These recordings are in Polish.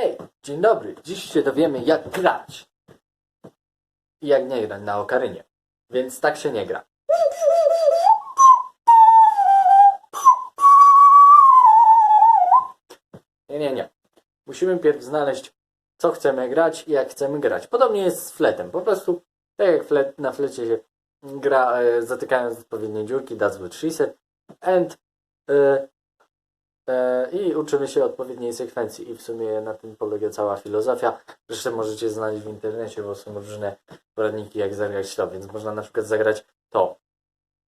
Hej, dzień dobry. Dziś się dowiemy, jak grać. I jak nie grać na okarynie. Więc tak się nie gra. Nie, nie, nie. Musimy pierw znaleźć, co chcemy grać i jak chcemy grać. Podobnie jest z fletem. Po prostu, tak jak flet, na flecie się gra, e, zatykając odpowiednie dziurki, that's what she said, and e, i uczymy się odpowiedniej sekwencji. I w sumie na tym polega cała filozofia. Zresztą możecie znaleźć w internecie, bo są różne poradniki, jak zagrać to, więc można na przykład zagrać to.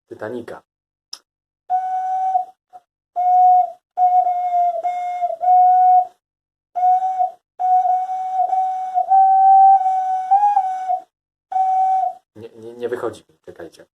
Titanica. Nie, nie, nie wychodzi czekajcie.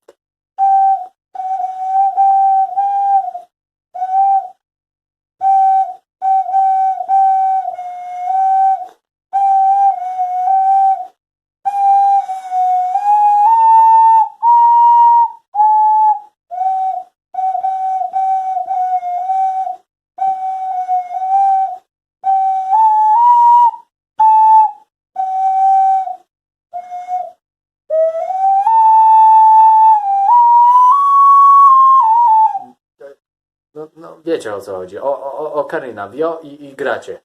No, no wiecie o co chodzi. O, o, o Karyna, wio i, i gracie.